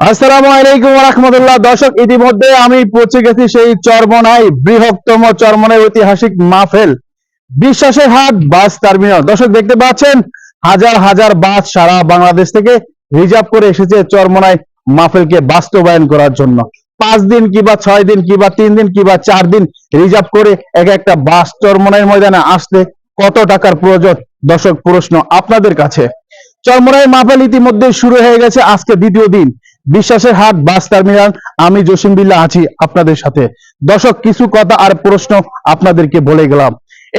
আসসালামু আলাইকুম রহমতুল্লাহ দর্শক, ইতিমধ্যে আমি পৌঁছে গেছি সেই চরমনাই বৃহত্তম চরমনাই ঐতিহাসিক মাহফেল বিশ্বাসের হাট বাস টার্মিনাল। দর্শক, দেখতে পাচ্ছেন, হাজার হাজার বাস সারা বাংলাদেশ থেকে রিজার্ভ করে এসেছে চরমনাই মাহফিলকে বাস্তবায়ন করার জন্য। পাঁচ দিন কিবা ছয় দিন কিবা তিন দিন কিবা চার দিন রিজার্ভ করে এক একটা বাস চরমনাই ময়দানে আসতে কত টাকার প্রয়োজন? দর্শক, প্রশ্ন আপনাদের কাছে। চরমনাই মাহফিল ইতিমধ্যে শুরু হয়ে গেছে আজকে দ্বিতীয় দিন। বিশ্বাসের হাট, বাস টার্মিনাল, আমি জসিম বিল্লাহ আছি আপনাদের সাথে। দর্শক, কিছু কথা আর প্রশ্ন আপনাদেরকে বলে গেলাম।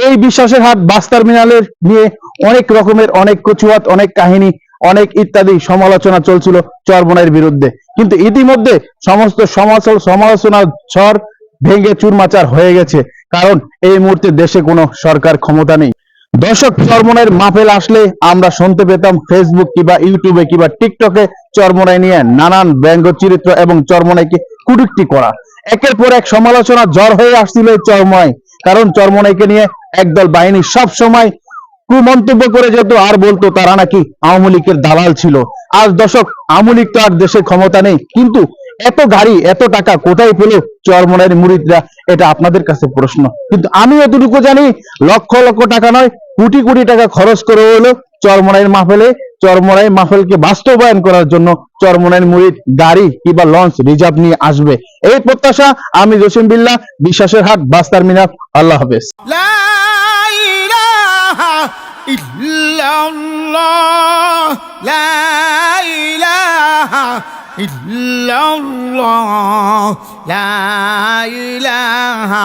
এই বিশ্বাসের হাট, বাস টার্মিনালের নিয়ে অনেক রকমের, অনেক কচুয়াত, অনেক কাহিনী, অনেক ইত্যাদি সমালোচনা চলছিল চরমনাইয়ের বিরুদ্ধে। কিন্তু ইতিমধ্যে সমস্ত সমালোচনা সমালোচনার ঝড় ভেঙে চুরমাচার হয়ে গেছে। কারণ এই মুহূর্তে দেশে কোনো সরকার ক্ষমতা নেই। দর্শক চরমনের মাফেল আসলে আমরা শুনতে পেতাম ফেসবুক কিংবা ইউটিউবে কিংবা টিকটকে চরমনাই নিয়ে নানান ব্যঙ্গ চরিত্র এবং চরমনাইকে কুটুক্তি করা। একের পর এক সমালোচনা জ্বর হয়ে আসছিল চরমনাই। কারণ চরমনাইকে নিয়ে একদল বাহিনী সব সময় কুমন্তব্য করে যেত, আর বলতো তারা নাকি আওয়ামী লীগের দালাল ছিল। আজ দর্শক, আওয়ামী লীগ তো আর দেশে ক্ষমতা নেই, কিন্তু এত গাড়ি, এত টাকা কোথায় পেল চরমনের মুরিদরা এটা আপনাদের কাছে প্রশ্ন। কিন্তু আমি এতটুকু জানি, লক্ষ লক্ষ টাকা নয় কোটি কোটি টাকা খরচ করে হলো চরমরাইয়ের মাহফেলে চরমরাই মাহফেলকে বাস্তবায়ন করার জন্য চরমরাইয়ের মুড়ির গাড়ি কিংবা লঞ্চ রিজার্ভ নিয়ে আসবে। এই প্রত্যাশা আমি জসিম বিল্লা, বিশ্বাসের হাট বাস্তার মিনার আল্লাহ হাফেজ। ইল্লাল্লাহ, লা ইলাহা